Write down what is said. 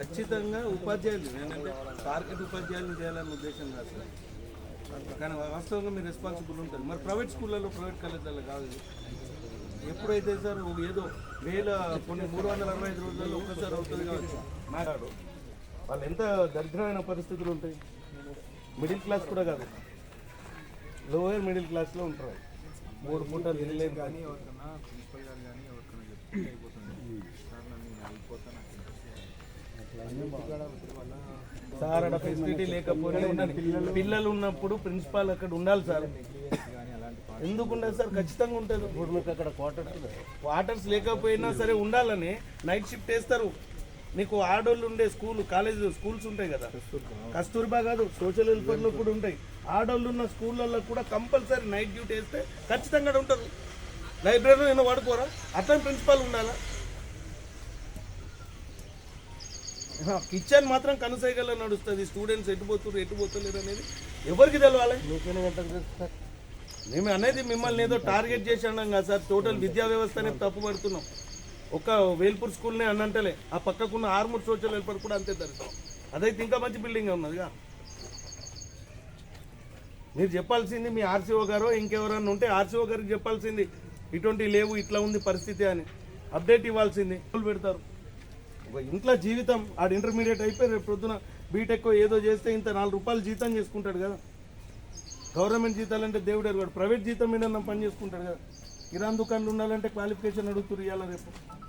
ఖచ్చితంగా ఉపాధ్యాయులు. ఏంటంటే టార్గెట్ ఉపాధ్యాయులను చేయాలనే ఉద్దేశం కాదు సార్. కానీ వాస్తవంగా మీరు రెస్పాన్సిబుల్ ఉంటుంది మరి ప్రైవేట్ స్కూళ్ళలో ప్రైవేట్ కాలేజీలలో కాదు. ఎప్పుడైతే సార్ ఏదో వేల కొన్ని మూడు వందల అరవై ఐదు రోజుల్లో ఒక్కసారి అవుతుంది కావచ్చు. మాట్లాడు. వాళ్ళు ఎంత దరిద్రమైన పరిస్థితులు ఉంటాయి. మిడిల్ క్లాస్ కూడా కాదు. లోయర్ మిడిల్ క్లాస్లో ఉంటారు. మూడు పూటలు తినలేము కానీ సార్ అక్కడ ఫెసిలిటీ లేకపోతే ఉండాలి. పిల్లలు ఉన్నప్పుడు ప్రిన్సిపాల్ అక్కడ ఉండాలి సార్. ఎందుకు ఉండదు సార్? ఖచ్చితంగా ఉంటుంది. ఇప్పుడు మీకు అక్కడ క్వార్టర్స్ క్వార్టర్స్ లేకపోయినా సరే ఉండాలని నైట్ షిఫ్ట్ వేస్తారు. నీకు ఆడోళ్ళు ఉండే స్కూల్ కాలేజ్ స్కూల్స్ ఉంటాయి కదా. కస్తూర్బా కాదు సోషల్ వెల్ఫేర్లో కూడా ఉంటాయి. ఆడోళ్ళు ఉన్న స్కూళ్ళల్లో కూడా కంపల్సరీ నైట్ డ్యూటీ వేస్తే ఖచ్చితంగా అక్కడ ఉంటారు లైబ్రరీలో నేను వాడుకోరా? అట్లా ప్రిన్సిపాల్ ఉండాలా? కిచెన్ మాత్రం కనుసైగల్లో నడుస్తుంది. స్టూడెంట్స్ ఎటు పోతున్నారు ఎటు పోతలేరు అనేది ఎవరికి తెలవాలి? మేము అనేది మిమ్మల్ని ఏదో టార్గెట్ చేసి అన్నాం కదా సార్. టోటల్ విద్యా వ్యవస్థనే తప్పు పడుతున్నాం ఒక వేల్పూర్ స్కూల్నే అన్నంటలే. ఆ పక్కకున్న ఆర్మూర్ సోషల్ వెల్ఫేర్ కూడా అంతే దరిద్రం అదైతే ఇంకా మంచి బిల్డింగ్ ఉన్నదిగా. మీరు చెప్పాల్సింది మీ ఆర్సీఓ గారో ఇంకెవరన్నా ఉంటే ఆర్సీఓ గారికి చెప్పాల్సింది. ఇటువంటి లేవు ఇట్లా ఉంది పరిస్థితి అని. అప్డేట్ ఇవ్వాల్సింది. పెడతారు. ఒక ఇంట్లో జీవితం ఆడు ఇంటర్మీడియట్ అయిపోయి రేపు పొద్దున బీటెక్ ఏదో చేస్తే ఇంత నాలుగు రూపాయలు జీతం చేసుకుంటాడు కదా. గవర్నమెంట్ జీతాలు అంటే దేవుడు ఎరగాడు ప్రైవేట్ జీతం మీద పని చేసుకుంటాడు కదా. కిరాణ్ దుకాణాలు ఉండాలంటే క్వాలిఫికేషన్ అడుగుతురు ఇవాళ రేపు.